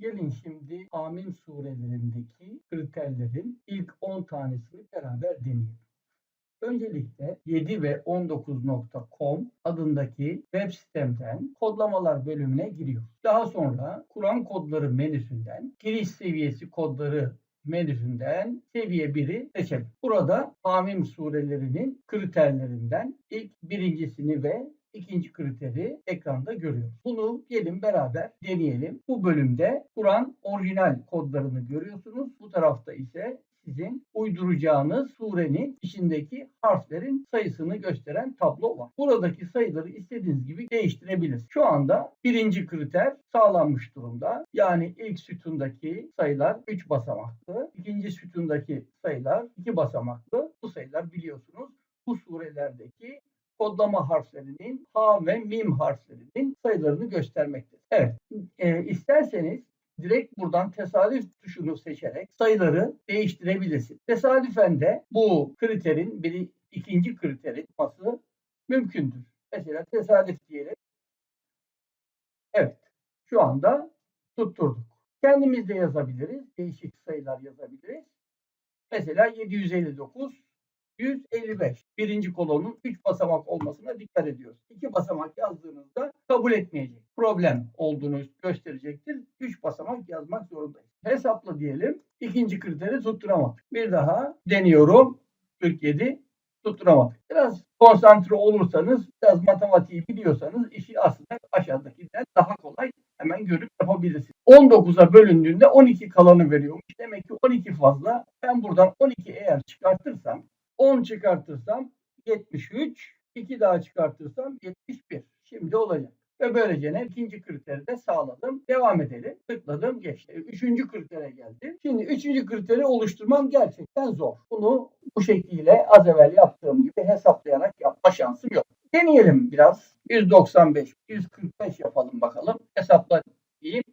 Gelin şimdi Amin surelerindeki kriterlerin ilk 10 tanesini beraber deneyelim. Öncelikle 7 ve 19.com adındaki web sitemden kodlamalar bölümüne giriyor. Daha sonra Kur'an kodları menüsünden giriş seviyesi kodları menüsünden seviye 1'i seçelim. Burada Hamim surelerinin kriterlerinden ilk birincisini ve ikinci kriteri ekranda görüyoruz. Bunu gelin beraber deneyelim. Bu bölümde Kur'an orijinal kodlarını görüyorsunuz. Bu tarafta ise sizin uyduracağınız surenin içindeki harflerin sayısını gösteren tablo var. Buradaki sayıları istediğiniz gibi değiştirebilirsiniz. Şu anda birinci kriter sağlanmış durumda. Yani ilk sütundaki sayılar 3 basamaklı. ikinci sütundaki sayılar 2 basamaklı. Bu sayılar biliyorsunuz bu surelerdeki kodlama harflerinin H ve Mim harflerinin sayılarını göstermektedir. Evet, e, isterseniz direkt buradan tesadüf tuşunu seçerek sayıları değiştirebilirsiniz. Tesadüfen de bu kriterin bir ikinci kriterin olması mümkündür. Mesela tesadüf diyelim. Evet, şu anda tutturduk. Kendimiz de yazabiliriz. Değişik sayılar yazabiliriz. Mesela 759 155. Birinci kolonun 3 basamak olmasına dikkat ediyoruz. 2 basamak yazdığınızda kabul etmeyecek. Problem olduğunu gösterecektir. 3 basamak yazmak zorundayız. Hesapla diyelim. İkinci kriteri tutturamadık. Bir daha deniyorum. 47 tutturamadık. Biraz konsantre olursanız, biraz matematiği biliyorsanız işi aslında aşağıdakinden daha kolay hemen görüp yapabilirsiniz. 19'a bölündüğünde 12 kalanı veriyormuş. Demek ki 12 fazla. Ben buradan 12 eğer çıkartırsam 10 çıkartırsam 73, 2 daha çıkartırsam 71. Şimdi olacak. Ve böylece ne? ikinci kriteri de sağladım. Devam edelim. Tıkladım geçti. Üçüncü kritere geldim. Şimdi üçüncü kriteri oluşturmam gerçekten zor. Bunu bu şekilde az evvel yaptığım gibi hesaplayarak yapma şansım yok. Deneyelim biraz. 195, 145 yapalım bakalım. Hesapla diyeyim.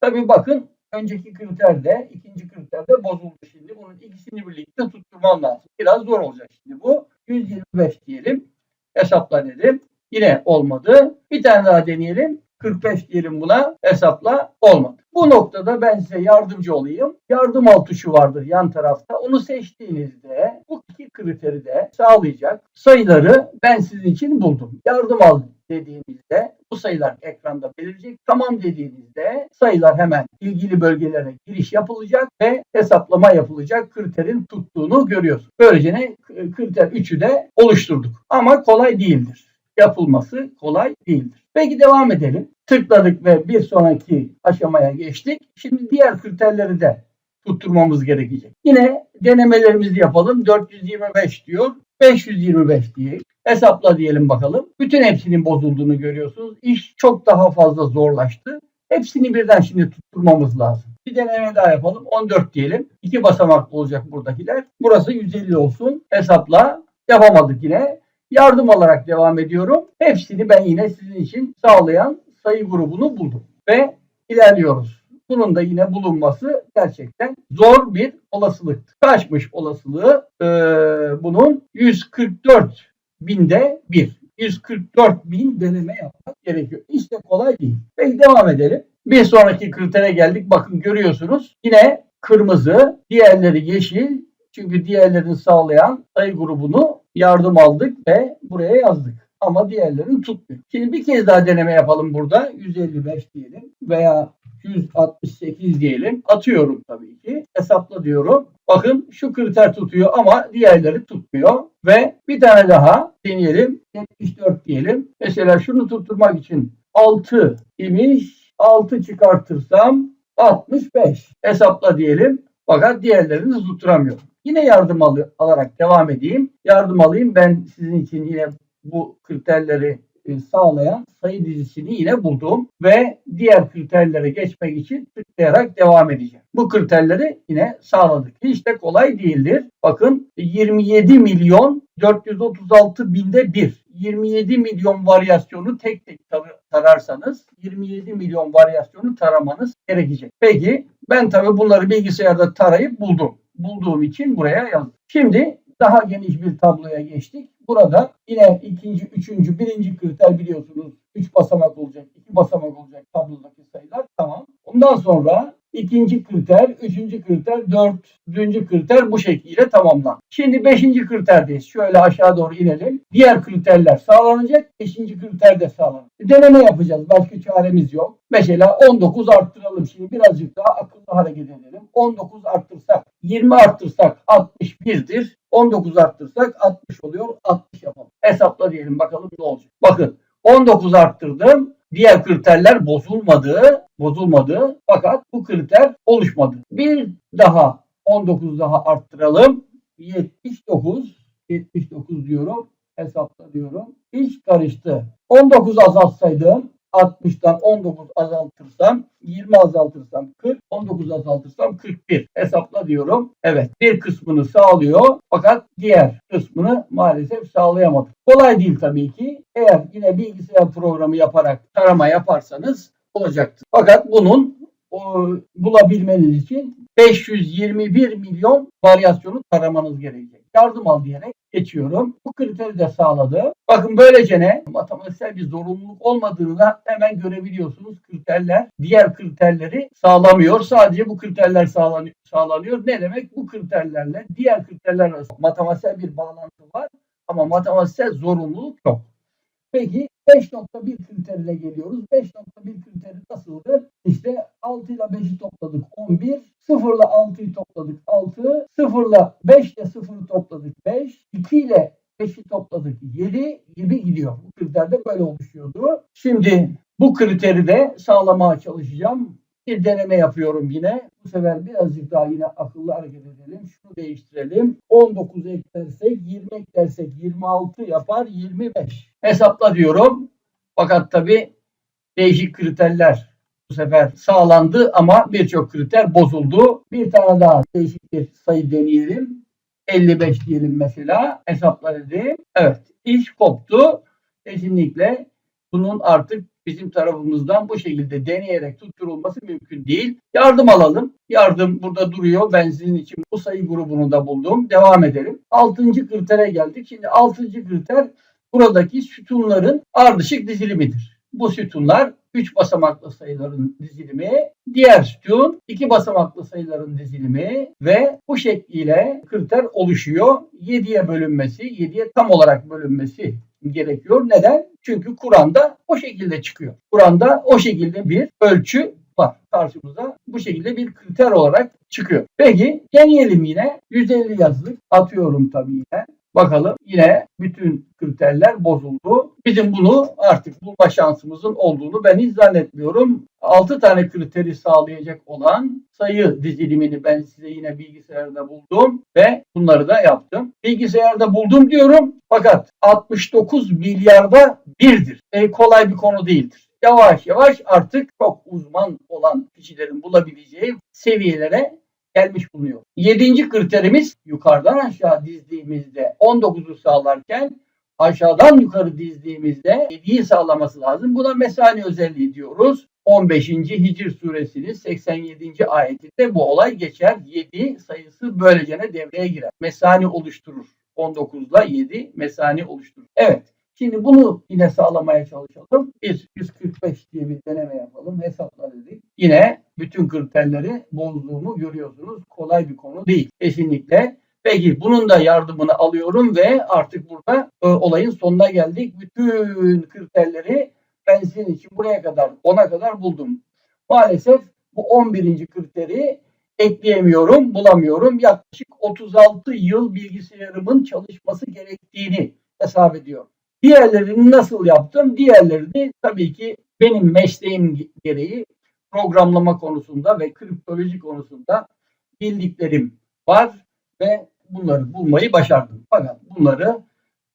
Tabii bakın önceki kriterde, ikinci kriterde bozuldu şimdi. Bunun ikisini birlikte tutturmam lazım. Biraz zor olacak şimdi bu. 125 diyelim. Hesapla dedim. Yine olmadı. Bir tane daha deneyelim. 45 diyelim buna. Hesapla olmadı. Bu noktada ben size yardımcı olayım. Yardım al tuşu vardır yan tarafta. Onu seçtiğinizde bu iki kriteri de sağlayacak sayıları ben sizin için buldum. Yardım al dediğinizde bu sayılar ekranda belirecek. Tamam dediğinizde sayılar hemen ilgili bölgelere giriş yapılacak ve hesaplama yapılacak. Kriterin tuttuğunu görüyoruz. Böylece ne? Kriter 3'ü de oluşturduk. Ama kolay değildir. Yapılması kolay değildir. Peki devam edelim. Tıkladık ve bir sonraki aşamaya geçtik. Şimdi diğer kriterleri de tutturmamız gerekecek. Yine denemelerimizi yapalım. 425 diyor. 525 diye hesapla diyelim bakalım. Bütün hepsinin bozulduğunu görüyorsunuz. İş çok daha fazla zorlaştı. Hepsini birden şimdi tutturmamız lazım. Bir deneme daha yapalım. 14 diyelim. İki basamaklı olacak buradakiler. Burası 150 olsun. Hesapla. Yapamadık yine. Yardım alarak devam ediyorum. Hepsini ben yine sizin için sağlayan sayı grubunu buldum. Ve ilerliyoruz. Bunun da yine bulunması gerçekten zor bir olasılık. Kaçmış olasılığı? Ee, bunun 144 binde bir. 144 bin deneme yapmak gerekiyor. İşte kolay değil. Peki devam edelim. Bir sonraki kritere geldik. Bakın görüyorsunuz. Yine kırmızı, diğerleri yeşil. Çünkü diğerlerini sağlayan sayı grubunu yardım aldık ve buraya yazdık. Ama diğerlerini tutmuyor. Şimdi bir kez daha deneme yapalım burada. 155 diyelim veya 168 diyelim. Atıyorum tabii ki. Hesapla diyorum. Bakın şu kriter tutuyor ama diğerleri tutmuyor. Ve bir tane daha deneyelim. 74 diyelim. Mesela şunu tutturmak için 6 imiş. 6 çıkartırsam 65. Hesapla diyelim. Fakat diğerlerini tutturamıyorum. Yine yardım al alarak devam edeyim. Yardım alayım. Ben sizin için yine bu kriterleri sağlayan sayı dizisini yine buldum ve diğer kriterlere geçmek için tıklayarak devam edeceğim. Bu kriterleri yine sağladık. Hiç de kolay değildir. Bakın 27 milyon 436 binde bir. 27 milyon varyasyonu tek tek tararsanız 27 milyon varyasyonu taramanız gerekecek. Peki ben tabi bunları bilgisayarda tarayıp buldum. Bulduğum için buraya yazdım. Şimdi daha geniş bir tabloya geçtik. Burada yine ikinci, üçüncü, birinci kriter biliyorsunuz. Üç basamak olacak, iki basamak olacak tablodaki sayılar. Tamam. Ondan sonra ikinci kriter, üçüncü kriter, dördüncü kriter bu şekilde tamamlan. Şimdi beşinci kriterdeyiz. Şöyle aşağı doğru inelim. Diğer kriterler sağlanacak. Beşinci kriter de sağlanacak. Deneme yapacağız. Başka çaremiz yok. Mesela 19 arttıralım. Şimdi birazcık daha akıllı hareket edelim. 19 arttırsak, 20 arttırsak 61'dir. 19 arttırsak 60 oluyor. 60 yapalım. Hesapla diyelim bakalım ne olacak. Bakın 19 arttırdım. Diğer kriterler bozulmadı. Bozulmadı. Fakat bu kriter oluşmadı. Bir daha 19 daha arttıralım. 79 79 diyorum. Hesapla diyorum. İş karıştı. 19 azaltsaydım 60'tan 19 azaltırsam 20 azaltırsam 40, 19 azaltırsam 41. Hesapla diyorum. Evet bir kısmını sağlıyor fakat diğer kısmını maalesef sağlayamadı. Kolay değil tabii ki. Eğer yine bilgisayar programı yaparak tarama yaparsanız olacaktır. Fakat bunun o, bulabilmeniz için 521 milyon varyasyonu taramanız gerekecek. Yardım al diyerek geçiyorum. Bu kriteri de sağladı. Bakın böylece ne? Matematiksel bir zorunluluk olmadığını da hemen görebiliyorsunuz. Kriterler diğer kriterleri sağlamıyor. Sadece bu kriterler sağlanıyor. Ne demek? Bu kriterlerle diğer kriterler arasında matematiksel bir bağlantı var ama matematiksel zorunluluk yok. Peki 5.1 kriterine geliyoruz. 5.1 kriteri nasıldı? İşte 6 ile 5'i topladık 11. 0 ile 6'yı topladık 6. 0 ile 5 ile 0'ı topladık 5. 2 ile 5'i topladık 7 gibi gidiyor. Bu kriter de böyle oluşuyordu. Şimdi bu kriteri de sağlamaya çalışacağım. Bir deneme yapıyorum yine. Bu sefer birazcık daha yine akıllı hareket edelim. Şunu değiştirelim. 19 eklersek 20 eklersek 26 yapar 25. Hesapla diyorum. Fakat tabi değişik kriterler bu sefer sağlandı ama birçok kriter bozuldu. Bir tane daha değişik bir sayı deneyelim. 55 diyelim mesela. Hesapla dedim. Evet iş koptu. Kesinlikle bunun artık bizim tarafımızdan bu şekilde deneyerek tutturulması mümkün değil. Yardım alalım. Yardım burada duruyor. Ben sizin için bu sayı grubunu da buldum. Devam edelim. Altıncı kritere geldik. Şimdi altıncı kriter buradaki sütunların ardışık dizilimidir. Bu sütunlar 3 basamaklı sayıların dizilimi, diğer sütun 2 basamaklı sayıların dizilimi ve bu şekliyle kriter oluşuyor. 7'ye bölünmesi, 7'ye tam olarak bölünmesi gerekiyor. Neden? Çünkü Kur'an'da o şekilde çıkıyor. Kur'an'da o şekilde bir ölçü var karşımıza. Bu şekilde bir kriter olarak çıkıyor. Peki deneyelim yine. 150 yazdık. Atıyorum tabii yine. Bakalım yine bütün kriterler bozuldu. Bizim bunu artık bulma şansımızın olduğunu ben hiç zannetmiyorum. 6 tane kriteri sağlayacak olan sayı dizilimini ben size yine bilgisayarda buldum ve bunları da yaptım. Bilgisayarda buldum diyorum fakat 69 milyarda birdir. E, kolay bir konu değildir. Yavaş yavaş artık çok uzman olan kişilerin bulabileceği seviyelere gelmiş bulunuyor. Yedinci kriterimiz yukarıdan aşağı dizdiğimizde 19'u sağlarken aşağıdan yukarı dizdiğimizde 7'yi sağlaması lazım. Buna mesane özelliği diyoruz. 15. Hicr suresinin 87. ayetinde bu olay geçer. 7 sayısı böylece devreye girer. Mesane oluşturur. 19 ile 7 mesane oluşturur. Evet. Şimdi bunu yine sağlamaya çalışalım. Bir 145 diye bir deneme yapalım. Hesapla dedik. Yine bütün kriterleri bozduğumu görüyorsunuz. Kolay bir konu değil. Kesinlikle. Peki bunun da yardımını alıyorum ve artık burada e, olayın sonuna geldik. Bütün kriterleri ben sizin için buraya kadar 10'a kadar buldum. Maalesef bu 11. kriteri ekleyemiyorum, bulamıyorum. Yaklaşık 36 yıl bilgisayarımın çalışması gerektiğini hesap ediyorum. Diğerlerini nasıl yaptım? Diğerlerini tabii ki benim mesleğim gereği programlama konusunda ve kriptoloji konusunda bildiklerim var ve bunları bulmayı başardım. Fakat bunları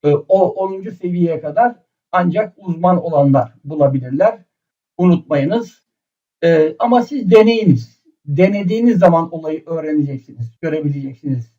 e, o 10. seviyeye kadar ancak uzman olanlar bulabilirler. Unutmayınız. E, ama siz deneyiniz. Denediğiniz zaman olayı öğreneceksiniz, görebileceksiniz.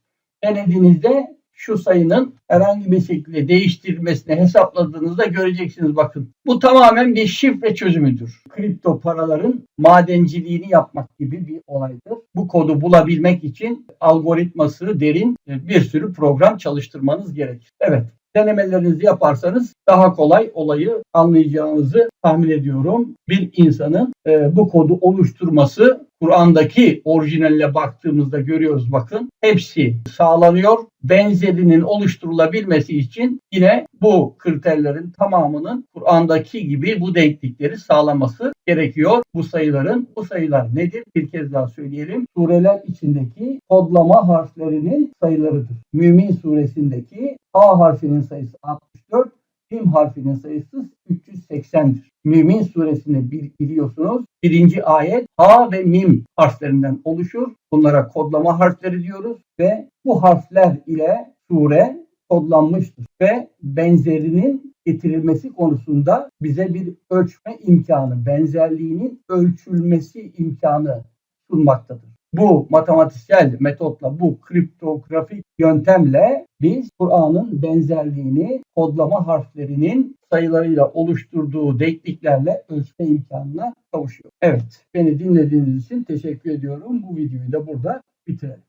Denediğinizde şu sayının herhangi bir şekilde değiştirilmesini hesapladığınızda göreceksiniz bakın. Bu tamamen bir şifre çözümüdür. Kripto paraların madenciliğini yapmak gibi bir olaydır. Bu kodu bulabilmek için algoritması derin e, bir sürü program çalıştırmanız gerekir. Evet denemelerinizi yaparsanız daha kolay olayı anlayacağınızı tahmin ediyorum. Bir insanın e, bu kodu oluşturması Kur'an'daki orijinaline baktığımızda görüyoruz bakın hepsi sağlanıyor. Benzerinin oluşturulabilmesi için yine bu kriterlerin tamamının Kur'an'daki gibi bu denklikleri sağlaması gerekiyor. Bu sayıların bu sayılar nedir? Bir kez daha söyleyelim. Sureler içindeki kodlama harflerinin sayılarıdır. Mümin suresindeki A harfinin sayısı 64, Mim harfinin sayısı 380'dir. Mümin suresini bil- biliyorsunuz. Birinci ayet A ve Mim harflerinden oluşur. Bunlara kodlama harfleri diyoruz ve bu harfler ile sure kodlanmıştır ve benzerinin getirilmesi konusunda bize bir ölçme imkanı, benzerliğinin ölçülmesi imkanı sunmaktadır. Bu matematiksel metotla, bu kriptografik yöntemle biz Kur'an'ın benzerliğini kodlama harflerinin sayılarıyla oluşturduğu denkliklerle ölçme imkanına kavuşuyoruz. Evet, beni dinlediğiniz için teşekkür ediyorum. Bu videoyu da burada bitirelim.